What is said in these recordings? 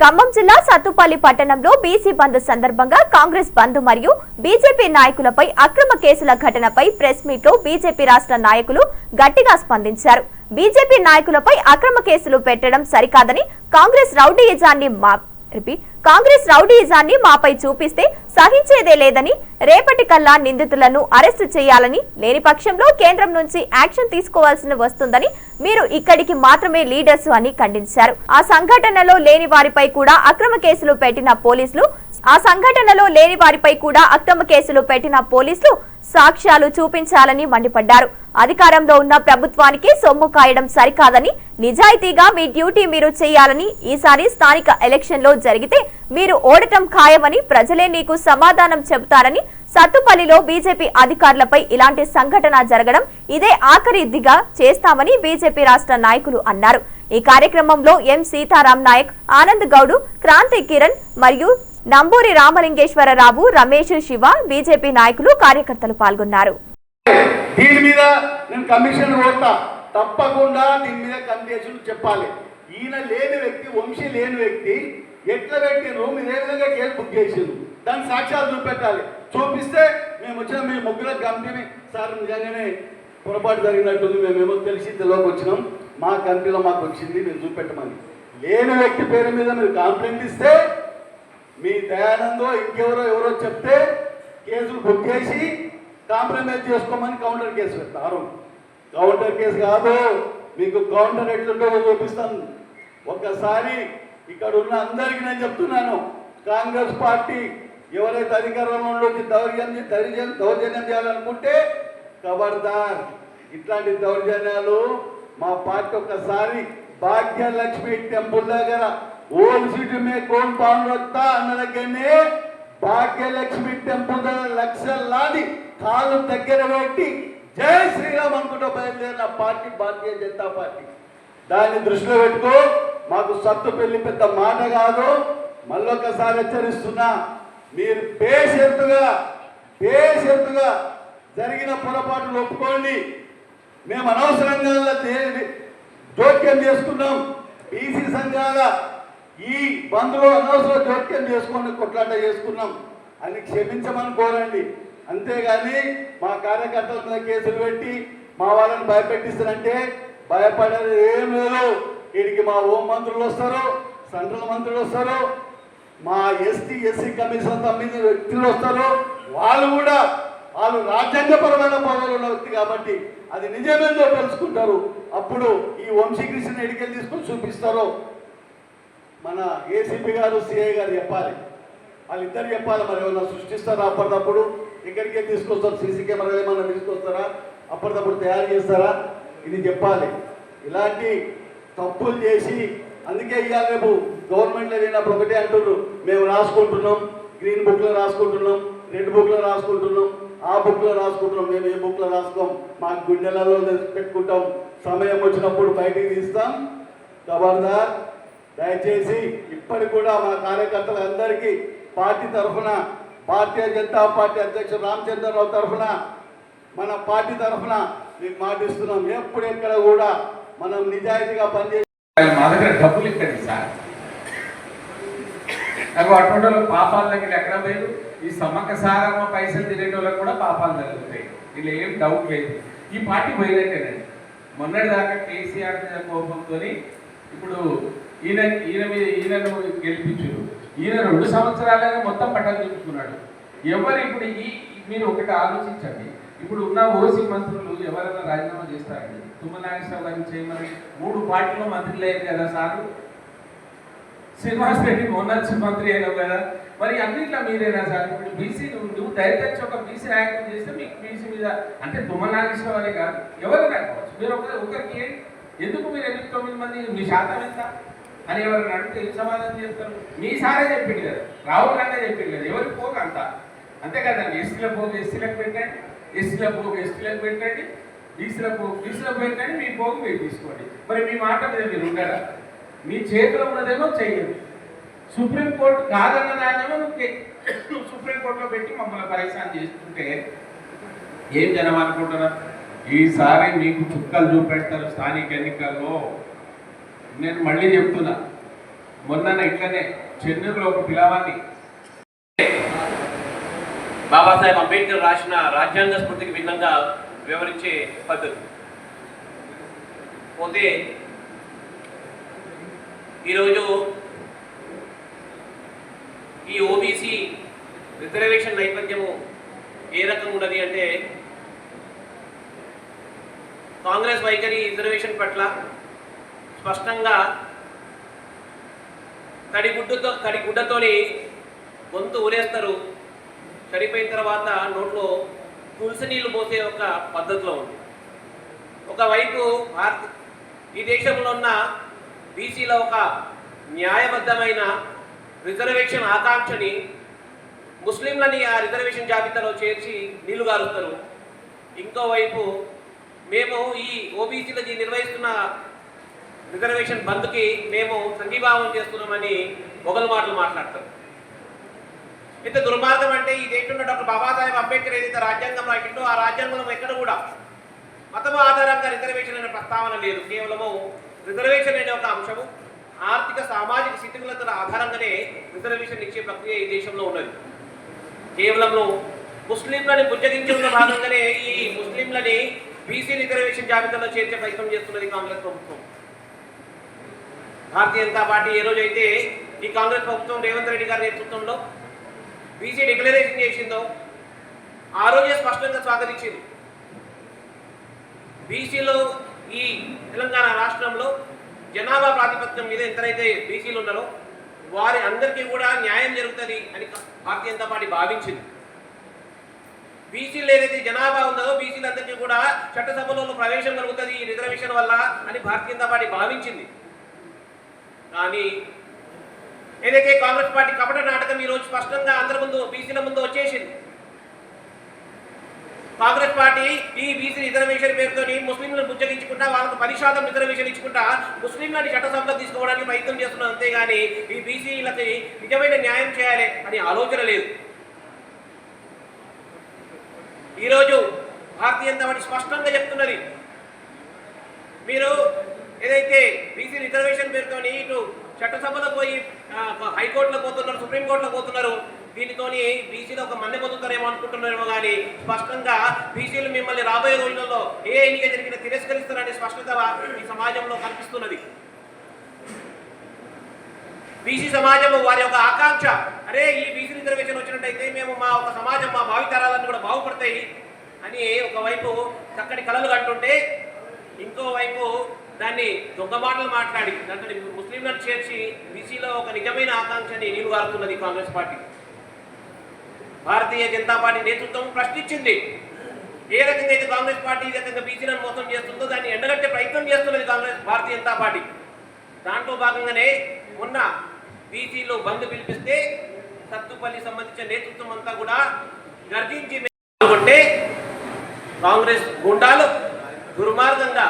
ఖమ్మం జిల్లా సత్తుపల్లి పట్టణంలో బీసీ బంద్ సందర్భంగా కాంగ్రెస్ బంద్ మరియు బీజేపీ నాయకులపై అక్రమ కేసుల ఘటనపై ప్రెస్ మీట్లో బీజేపీ రాష్ట్ర నాయకులు గట్టిగా స్పందించారు. బీజేపీ నాయకులపై అక్రమ కేసులు పెట్టడం సరికాదని కాంగ్రెస్ రౌడీయిజాన్ని యజాన్ని రిపీట్ కాంగ్రెస్ రౌడీయిజాన్ని మాపై చూపిస్తే సహించేదే లేదని రేపటి కల్లా నిందితులను అరెస్టు చేయాలని లేని పక్షంలో కేంద్రం నుంచి యాక్షన్ తీసుకోవాల్సి వస్తుందని మీరు ఇక్కడికి మాత్రమే లీడర్స్ అని ఖండించారు. ఆ సంఘటనలో లేని వారిపై కూడా అక్రమ కేసులు పెట్టిన పోలీసులు ఆ సంఘటనలో లేని వారిపై కూడా అక్రమ కేసులు పెట్టిన పోలీసులు సాక్ష్యాలు చూపించాలని మండిపడ్డారు. అధికారంలో ఉన్న ప్రభుత్వానికి సొమ్ము కాయడం సరికాదని నిజాయితీగా మీ డ్యూటీ మీరు చేయాలని ఈసారి స్థానిక ఎలక్షన్లో జరిగితే మీరు ఓడటం ఖాయమని ప్రజలే నీకు సమాధానం చెబుతారని సత్తుపల్లిలో బీజేపీ అధికారులపై ఇలాంటి సంఘటన జరగడం ఇదే ఆఖరిదిగా చేస్తామని బీజేపీ రాష్ట్ర నాయకులు అన్నారు. ఈ కార్యక్రమంలో ఎం సీతారాం నాయక్ ఆనంద్ గౌడు క్రాంతి కిరణ్ మరియు నంబూరి రామలింగేశ్వరరావు రమేష్ శివ బీజేపీ నాయకులు కార్యకర్తలు పాల్గొన్నారు. దీని మీద నేను కమిషన్ కోరుతా. తప్పకుండా దీని మీద కండిషన్ చెప్పాలి. ఈయన లేని వ్యక్తి వంశీ లేని వ్యక్తి ఎట్లా పెట్టిండ్రు మీరు ఏ విధంగా కేసు బుక్ చేసిండ్రు? దాని సాక్ష్యాలు చూపెట్టాలి. చూపిస్తే మేము వచ్చిన మీ ముగ్గుల కంపెనీ సార్ నిజంగానే పొరపాటు జరిగినట్టుంది మేమేమో తెలిసి తెలియక వచ్చినాం. మా కంపెనీలో మాకు వచ్చింది మేము చూపెట్టమని. లేని వ్యక్తి పేరు మీద మీరు కాంప్లైంట్ ఇస్తే మీ దయానందో ఇంకెవరో ఎవరో చెప్తే కేసులు బుక్ చేసి కాంప్రమైజ్ చేసుకోమని కౌంటర్ కేసు పెడతారు కౌంటర్ కేసు కాదు మీకు కౌంటర్ ఎట్లుంటుందో చూపిస్తాను. ఒక్కసారి ఇక్కడ ఉన్న అందరికీ నేను చెప్తున్నాను కాంగ్రెస్ పార్టీ ఎవరైతే అధికారంలో ఉండి దౌర్జన్యం దౌర్జన్యం దౌర్జన్యం చేయాలనుకుంటే ఖబర్దార్ ఇట్లాంటి దౌర్జన్యాలు మా పార్టీ ఒక్కసారి భాగ్యలక్ష్మి టెంపుల్ దగ్గర ఓం సిటీ మే కోన్ పాన్ రక్తా అన్నదగ్గరనే భాగ్యలక్ష్మి టెంపుల్ దగ్గర లక్షలాది కాలు దగ్గర పెట్టి జై శ్రీరామ్ అనుకుంటూ బయలుదేరిన పార్టీ భారతీయ జనతా పార్టీ. దాన్ని దృష్టిలో పెట్టుకో మాకు సత్తు పెళ్ళి పెద్ద మాట కాదు. మళ్ళొకసారి హెచ్చరిస్తున్నా మీరు బేషరతుగా బేషరతుగా జరిగిన పొరపాటును ఒప్పుకోండి. మేము అనవసరంగా జోక్యం చేస్తున్నాం బీసీ సంఘాల ఈ బంద్లో అనవసర జోక్యం చేసుకొని కొట్లాట చేసుకున్నాం. అని క్షమించమని కోరండి. అంతేగాని మా కార్యకర్తల మీద కేసులు పెట్టి మా వాళ్ళని భయపెట్టిస్తారంటే భయపడేది ఏం లేదు. వీడికి మా హోం మంత్రులు వస్తారు సెంట్రల్ మంత్రులు వస్తారు మా ఎస్టీ ఎస్సీ కమిషన్ తమ్మిది వ్యక్తులు వస్తారు. వాళ్ళు కూడా వాళ్ళు రాజ్యాంగపరమైన పదవులు ఉన్న వ్యక్తి కాబట్టి అది నిజమేందో తెలుసుకుంటారు. అప్పుడు ఈ వంశీకృష్ణ ఎడికెళ్ళి తీసుకొని చూపిస్తారు. మన ఏసీపీ గారు సిఐ గారు చెప్పాలి. వాళ్ళిద్దరు చెప్పాలి మరి ఏమన్నా సృష్టిస్తారా అప్పటికప్పుడు ఇక్కడికే తీసుకొస్తారు? సీసీ కెమెరాలు ఏమన్నా తీసుకొస్తారా? అప్పటికప్పుడు తయారు చేస్తారా? ఇది చెప్పాలి. ఇలాంటి తప్పులు చేసి అందుకే ఇవాళ రేపు గవర్నమెంట్లో లేనప్పుడు ఒకటే అంటున్నారు మేము రాసుకుంటున్నాం గ్రీన్ బుక్లో రాసుకుంటున్నాం రెడ్ బుక్లో రాసుకుంటున్నాం ఆ బుక్లో రాసుకుంటున్నాం. మేము ఏ బుక్లో రాసుకోం? మా గుండెలలో పెట్టుకుంటాం సమయం వచ్చినప్పుడు బయటికి తీస్తాం. ఖబర్దార్ దయచేసి ఇప్పటికి కూడా మా కార్యకర్తలందరికీ పార్టీ తరఫున భారతీయ జనతా పార్టీ అధ్యక్షుడు రామచంద్రరావు తరఫున మన పార్టీ తరఫున మీకు మాటిస్తున్నాం. ఎప్పుడు ఎక్కడ కూడా మనం నిజాయితీగా పనిచేసి మా దగ్గర డబ్బులు ఇక్కడి సార్. నాకు అటువంటి వాళ్ళకి పాపాల దగ్గర ఎక్కడ లేదు ఈ సమ్మక్క సారమ్మ పైసలు తిరిగే వాళ్ళకి కూడా పాపాలు జరుగుతాయి. ఇలా ఏం డౌట్ లేదు. ఈ పార్టీ పోయినట్టేనండి మొన్నటి దాకా కేసీఆర్ కోపంతో ఇప్పుడు ఈయన ఈయన మీద ఈయనను గెలిపించారు ఈయన రెండు సంవత్సరాలుగా మొత్తం పట్టం చూపించుకున్నాడు ఎవరు ఇప్పుడు ఈ మీరు ఒకటి ఆలోచించండి. ఇప్పుడు ఉన్న ఓసీ మంత్రులు ఎవరైనా రాజీనామా చేస్తారండి? తుమ్మనాగేశ్వరరావు గారిని చేయమని మూడు పార్టీలో మంత్రులు అయ్యారు కదా సారు? శ్రీనివాస్ రెడ్డి ఉన్నత మంత్రి అయినావు కదా? మరి అన్నిట్లో మీరేనా సార్? ఇప్పుడు బీసీ నువ్వు నువ్వు దయచేసి ఒక బీసీ నాయకులు చేస్తే మీకు బీసీ మీద అంటే తుమ్మనాగేశ్వరరావు అనే కాదు ఎవరైనా కావచ్చు మీరు ఒక ఒకరికి ఎందుకు మీరు ఎందుకు తొమ్మిది మంది? మీ శాతం ఎంత? అని ఎవరు అడిగితే ఏం సమాధానం చేస్తారు మీ సారే చెప్పింది కదా. రాహుల్ గాంధీ చెప్పింది కదా. ఎవరికి పోగు అంత? అంతే కదండి ఎస్టీల పోగు ఎస్టీలకు పెట్టండి. ఎస్టీల పోగు ఎస్టీలకు పెట్టండి. బీసీల పోగు బీసీలకు పెట్టండి. మీ పోగు మీరు తీసుకోండి. మరి మీ మాట మీద మీరు ఉండరా? మీ చేతిలో ఉన్నదేమో చెయ్యండి సుప్రీంకోర్టు కాదన్న దాన్నేమో నువ్వు సుప్రీంకోర్టులో పెట్టి మమ్మల్ని పరిశాన్ చేస్తుంటే ఏం జనం అనుకుంటున్నారు? ఈసారి మీకు చుక్కలు చూపెడతారు స్థానిక ఎన్నికల్లో. నేను మళ్ళీ చెప్తున్నా. మొన్న ఇట్లనే చెన్నూరులో ఒక పిలవాన్ని. బాబాసాహెబ్ అంబేద్కర్ రాసిన రాజ్యాంగ స్మృతికి భిన్నంగా వివరించే పద్ధతి. పోతే ఈరోజు ఈ ఓబీసీ రిజర్వేషన్ నేపథ్యము ఏ రకంగా ఉన్నది అంటే కాంగ్రెస్ వైఖరి రిజర్వేషన్ పట్ల స్పష్టంగా తడిగుడ్డతో తడిగుడ్డతోని గొంతు ఊరేస్తారు. చనిపోయిన తర్వాత నోట్లో తులసి నీళ్ళు పోసే ఒక పద్ధతిలో ఉంది. ఒకవైపు భారత ఈ దేశంలో ఉన్న బీసీల ఒక న్యాయబద్ధమైన రిజర్వేషన్ ఆకాంక్షని ముస్లింలని ఆ రిజర్వేషన్ జాబితాలో చేర్చి నీళ్ళు గారుస్తారు. ఇంకోవైపు మేము ఈ ఓబీసీలకి నిర్వహిస్తున్న రిజర్వేషన్ బంద్కి మేము సంఘీభావం చేస్తున్నామని మొగలు మాటలు మాట్లాడతారు. ఇంత దుర్మార్గం అంటే ఈ దేశంలో డాక్టర్ బాబాసాహెబ్ అంబేద్కర్ ఏదైతే రాజ్యాంగం రాసిండో ఆ రాజ్యాంగంలో ఎక్కడ కూడా మతం ఆధారంగా రిజర్వేషన్ అనే ప్రస్తావన లేదు. కేవలము రిజర్వేషన్ అనే ఒక అంశము ఆర్థిక సామాజిక స్థితిగతుల ఆధారంగానే రిజర్వేషన్ ఇచ్చే ప్రక్రియ ఈ దేశంలో ఉన్నది. కేవలము ముస్లింలని బుజ్జగించడంలో భాగంగానే ఈ ముస్లింలని బీసీ రిజర్వేషన్ జాబితాలో చేర్చే ప్రయత్నం చేస్తున్నది కాంగ్రెస్ ప్రభుత్వం. భారతీయ జనతా పార్టీ ఏ రోజైతే ఈ కాంగ్రెస్ ప్రభుత్వం రేవంత్ రెడ్డి గారి నేతృత్వంలో బీసీ డిక్లరేషన్ చేసిందో ఆ రోజే స్పష్టంగా స్వాగతించింది. బీసీలో ఈ తెలంగాణ రాష్ట్రంలో జనాభా ప్రాతిపత్యం మీద ఎంతైతే బీసీలు ఉన్నారో వారి అందరికీ కూడా న్యాయం జరుగుతుంది అని భారతీయ జనతా పార్టీ భావించింది. బీసీలు ఏదైతే జనాభా ఉందో బీసీలందరికీ కూడా చట్టసభలో ప్రవేశం కలుగుతుంది ఈ రిజర్వేషన్ వల్ల అని భారతీయ జనతా పార్టీ భావించింది. కానీ ఏదైతే కాంగ్రెస్ పార్టీ కపట నాటకం ఈ రోజు స్పష్టంగా అందరి ముందు బీసీల ముందు వచ్చేసింది. కాంగ్రెస్ పార్టీ ఈ బీసీ రిజర్వేషన్ పేరుతో ముస్లింలను బుజ్జగించుకుంటా వాళ్ళకు పది శాతం రిజర్వేషన్ ఇచ్చుకుంటా ముస్లింలని చట్టసభలో తీసుకోవడానికి ప్రయత్నం చేస్తున్నాం అంతేగాని ఈ బీసీలకి నిజమైన న్యాయం చేయాలి అని ఆలోచన లేదు. ఈరోజు భారతీయ జనతా పార్టీ స్పష్టంగా చెప్తున్నది. మీరు ఏదైతే బీసీ రిజర్వేషన్ పేరుతోని ఇటు చట్టసభలో పోయి హైకోర్టులో పోతున్నారు సుప్రీంకోర్టులో పోతున్నారు దీనితోని బీసీలో ఒక మన్నె పొందుతారేమో అనుకుంటున్నారేమో కానీ స్పష్టంగా బీసీలు మిమ్మల్ని రాబోయే రోజులలో ఏ ఎన్నిక జరిగినా తిరస్కరిస్తారనే స్పష్టత ఈ సమాజంలో కనిపిస్తున్నది. బీసీ సమాజం వారి యొక్క ఆకాంక్ష అరే ఈ బీసీ రిజర్వేషన్ వచ్చినట్టయితే మేము మా ఒక సమాజం మా భావితరాలన్నీ కూడా బాగుపడతాయి అని ఒకవైపు చక్కటి కళలు కంటుంటే ఇంకోవైపు దాన్ని దొంగ మాట్లాడి దాంట్లో ముస్లింలను చేర్చి బీసీలో ఒక నిజమైన ఆకాంక్షని నిలువారుతున్నది Congress party. Bharatiya Janata party నేతృత్వం ప్రశ్నించింది. ఏ రకంగా అయితే కాంగ్రెస్ పార్టీ ఈ రకంగా బీసీలను మోసం చేస్తుందో దాన్ని ఎండగట్టే ప్రయత్నం చేస్తున్నది కాంగ్రెస్ భారతీయ జనతా పార్టీ. దాంట్లో భాగంగానే మొన్న బీసీలో బంద్ పిలిపిస్తే సత్తుపల్లి సంబంధించిన నేతృత్వం అంతా కూడా గర్జించి పాల్గొంటే కాంగ్రెస్ గుండాలు దుర్మార్గంగా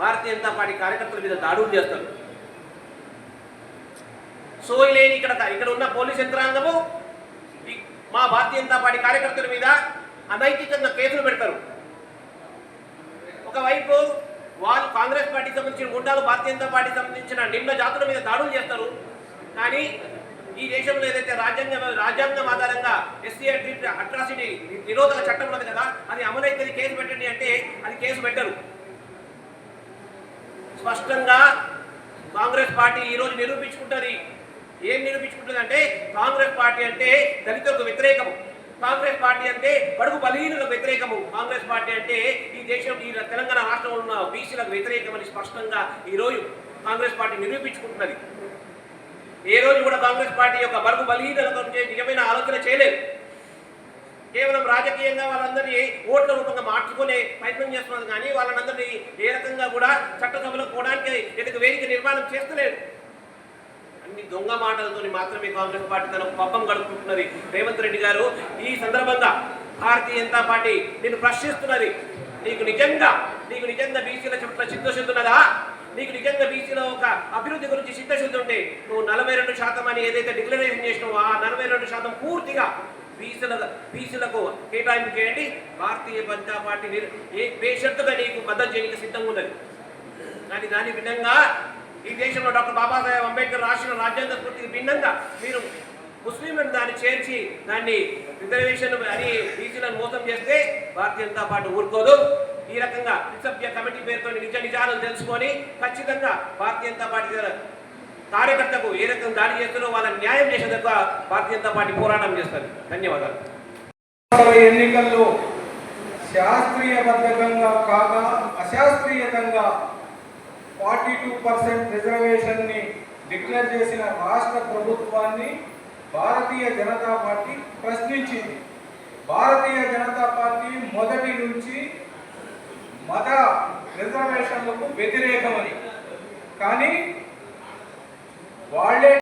భారతీయ జనతా పార్టీ కార్యకర్తల మీద దాడులు చేస్తారు. సోయి లేని ఇక్కడ ఇక్కడ ఉన్న పోలీస్ యంత్రాంగము మా భారతీయ జనతా పార్టీ కార్యకర్తల మీద అనైతికంగా కేసులు పెడతారు. ఒకవైపు వాళ్ళు కాంగ్రెస్ పార్టీకి సంబంధించిన గుండాలు భారతీయ జనతా పార్టీకి సంబంధించిన నిమ్న జాతుల మీద దాడులు చేస్తారు. కానీ ఈ దేశంలో ఏదైతే రాజ్యాంగం రాజ్యాంగం ఆధారంగా ఎస్సీ అట్రాసిటీ నిరోధక చట్టం ఉన్నది కదా అది అమలైతే కేసు పెట్టండి అంటే అది కేసు పెట్టరు. స్పష్టంగా కాంగ్రెస్ పార్టీ ఈరోజు నిరూపించుకుంటుంది. ఏం నిరూపించుకుంటుంది అంటే కాంగ్రెస్ పార్టీ అంటే దళితులకు వ్యతిరేకము. కాంగ్రెస్ పార్టీ అంటే బడుగు బలహీనులకు వ్యతిరేకము. కాంగ్రెస్ పార్టీ అంటే ఈ దేశం ఈ తెలంగాణ రాష్ట్రంలో ఉన్న బీసీలకు వ్యతిరేకమని స్పష్టంగా ఈరోజు కాంగ్రెస్ పార్టీ నిరూపించుకుంటున్నది. ఏ రోజు కూడా కాంగ్రెస్ పార్టీ యొక్క బరుగు బలహీనత నిజమైన ఆలోచన చేయలేదు. కేవలం రాజకీయంగా వాళ్ళందరినీ ఓట్ల రూపంగా మార్చుకునే ప్రయత్నం చేస్తున్నారు కానీ వాళ్ళందరినీ ఏ రకంగా కూడా చట్టసభలో పోవడానికి ఎదుగు వేదిక నిర్మాణం చేస్తలేదు. అన్ని దొంగ మాటలతో మాత్రమే కాంగ్రెస్ పార్టీ తన పబ్బం గడుపుకుంటున్నది. రేవంత్ రెడ్డి గారు ఈ సందర్భంగా భారతీయ జనతా పార్టీ నేను ప్రశ్నిస్తున్నది. నీకు నిజంగా నీకు నిజంగా బీసీల చుట్టూ చిత్తశుద్ధి ఉన్నదా? నీకు నిజంగా బీసీలో ఒక అభివృద్ధి గురించి చిత్తశుద్ధి ఉంటే నువ్వు నలభై రెండు శాతం అని ఏదైతే డిక్లరేషన్ చేసినావో ఆ నలభై రెండు శాతం పూర్తిగా బీసీల బీసీలకు కేటాయింపు చేయండి. భారతీయ జనతా పార్టీ ఏ బేషత్తుగా నీకు మద్దతు చేయడానికి సిద్ధంగా ఉన్నది. కానీ దాని భిన్నంగా ఈ దేశంలో డాక్టర్ బాబాసాహెబ్ అంబేద్కర్ రాసిన రాజ్యాంగ స్ఫూర్తికి భిన్నంగా మీరు ముస్లింలను దాన్ని చేర్చి దాన్ని రిజర్వేషన్ అని బీసీలను మోసం చేస్తే భారతీయ జనతా పార్టీ ఊరుకోదు. ఈ రకంగా సభ్య కమిటీ పేరుతో నిజ నిజాలను తెలుసుకొని ఖచ్చితంగా భారతీయ జనతా పార్టీ కార్యకర్తకు ఏ రకంగా దాడి చేస్తారో వాళ్ళ న్యాయం చేసేందుకు భారతీయ జనతా పార్టీ పోరాటం చేస్తుంది. ధన్యవాదాలు. ఎన్నికల్లో ఎన్నికల్లో శాస్త్రీయబద్ధంగా కాక అశాస్త్రీయతంగా ఫార్టీ టూ పర్సెంట్ రిజర్వేషన్ని డిక్లేర్ చేసిన రాష్ట్ర ప్రభుత్వాన్ని భారతీయ జనతా పార్టీ ప్రశ్నించింది. భారతీయ జనతా పార్టీ మొదటి నుంచి మత రిజర్వేషన్లకు వ్యతిరేకమని. కానీ వాళ్ళే